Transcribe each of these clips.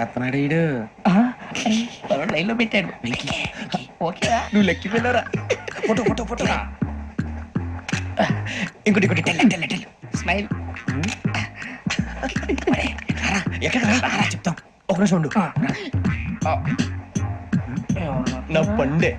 ఎత్తనాడు ఈడు లైన్లో పెట్టాడు. ఓకేరా నువ్వు లెక్కి వెళ్ళరా? Photo photo photo. ఇంకోటి ఇంకోటి. Tell tell tell. స్మైల్. ఎక్కడ రా? చెప్తాం. ఒక నిమిషం ఉండు. నా పండే.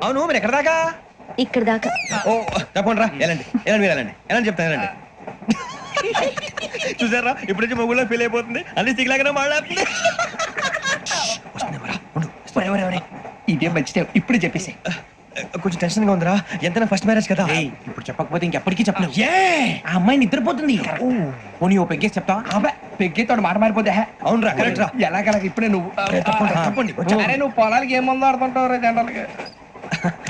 అవును మీరు ఎక్కడ దాకా? ఇక్కడ దాకా. ఓ తప్పకుండా రా వెళ్ళండి. వెళ్ళండి మీరు వెళ్ళండి. వెళ్ళండి చెప్తాను వెళ్ళండి. చూసారా? ఇప్పుడు నుంచి మొగుల్లో ఫీల్ అయిపోతుంది. అన్ని సిగ్లాగానే మాట్లాడుతుంది. ఇదే మంచి టైం. ఇప్పుడు చెప్పేసి కొంచెం టెన్షన్గా ఉందిరా. ఎంతైనా ఫస్ట్ మ్యారేజ్ కదా. ఇప్పుడు చెప్పకపోతే ఇంకెప్పటికీ చెప్పలేవు. ఆ అమ్మాయి నిద్రపోతుంది. పోనీ ఓ పెగ్గేసి చెప్తా అబ్బా పెగ్గేతో మాట మారిపోతే హే. అవునురా కరెక్ట్ రా. ఎలాగలాగ ఇప్పుడే నువ్వు. తప్పండి, తప్పండి. అరే నువ్వు పొలాలకి ఏం మందు ఆడుతుంటావు జనరల్గా ఆ,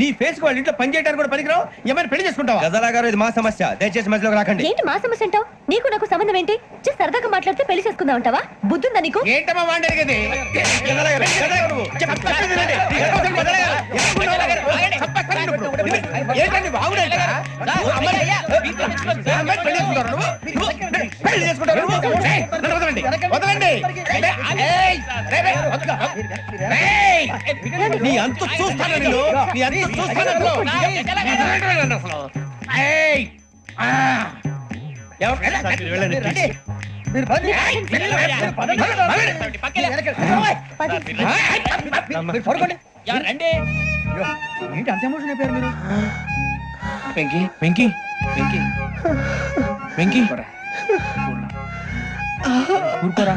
నీ ఫేస్ వాళ్ళ ఇంట్లో పని చేయడానికి కూడా పనికిరావు? ఏమైనా పెళ్ళి చేసుకుంటావా? గజాలా గారు ఇది మా సమస్య. దయచేసి మధ్యలోకి రాకండి. ఏంటి మా సమస్య అంటావు? నీకు నాకు సంబంధం ఏంటి? జస్ట్ సరదాగా మాట్లాడితే పెళ్ళి చేసుకుందాం అంటావా? బుద్ధుందా నీకు? ఏంటమ్మా ఏంటండి పెళ్ళి చేసుకుంటారు నువ్వు? పెళ్ళి చేసుకుంటారు వదలండి. వదలండి. నీ అంత చూస్తాను నేను నీ అంత చూస్తాను ఏంటి అంత ఎమోషన్ అయిపోయారు మీరు? వెంకీ. వెంకీ. వెంకీ. వెంకీ. ఊరుకోరా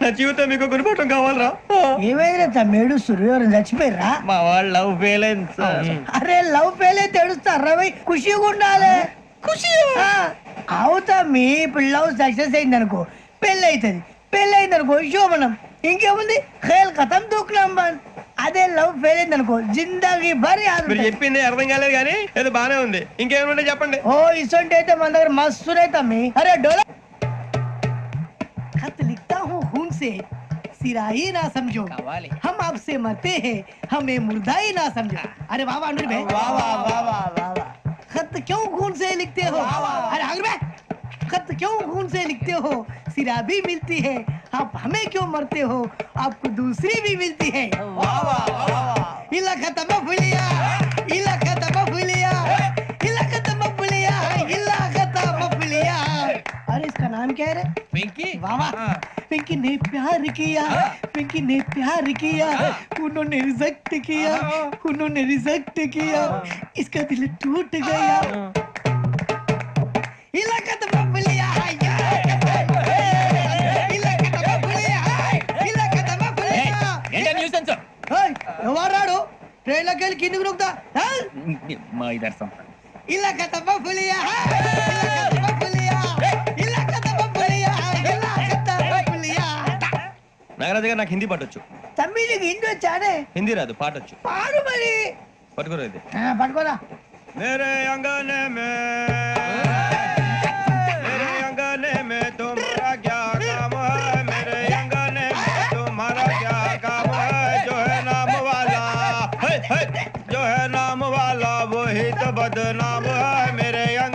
నా జీవితం మీకు గురిపటం కావాలరా. ఏమైనా తమ్మేడు సూర్యవరం చచ్చిపోయిరా మా వాళ్ళు లవ్ ఫెయిల్ అయింది సార్ అరే లవ్ ఫెయిల్ అయితే ఏడుస్తారా భయ్ ఖుషిగా ఉండాలి. ఖుషి? అవుతా మీ లవ్ సక్సెస్ అయింది అనుకో పెళ్ళి అవుతుంది పెళ్ళి అయింది అనుకో శోభనం. ఇంకేముంది? ఖేల్ కథం దూకునాం బన్. అదే లవ్ ఫెయిల్ అయింది అనుకో జిందాగీ భారీ మీరు చెప్పింది అర్థం కాలేదు కానీ ఏదో బాగానే ఉంది. ఇంకేమైనా చెప్పండి. ఓ ఇసొంటి అయితే మన దగ్గర మస్తు తమ్మి అరే డోలా खत लिखता हूँ खून से सिरा ही ना समझो। हम आपसे मरते हैं हमें मुर्दा ही ना समझो। अरे वाह वाह भाई। वाह वाह वाह वाह वाह वाह। खत क्यों खून से लिखते हो? अरे भाई खत क्यों खून से लिखते हो? सिरा भी मिलती है आप हमें क्यों मरते हो? आपको दूसरी भी मिलती है। इला खत्म फुलिया इला खत्म फुलिया इला खत्म फुलिया इला खत्म फुलिया अरे इसका नाम क्या है रे? వెంకీ वाह वाह। पिंकी ने प्यार किया पिंकी ने प्यार किया उन्होंने रिजेक्ट किया उन्होंने रिजेक्ट किया इसका दिल टूट गया इलाका तो बबलिया है इलाका तो बबलिया है इलाका तो बबलिया ఏంటా నాగరాజు గారు నాకు హిందీ పట్టొచ్చు తమ్మి హిందీ వచ్చానే హిందీ రాదు పాటొచ్చు. పాడు మరి. పట్టుకోరా ఇది పట్టుకోరా. మేరే అంగనే మే.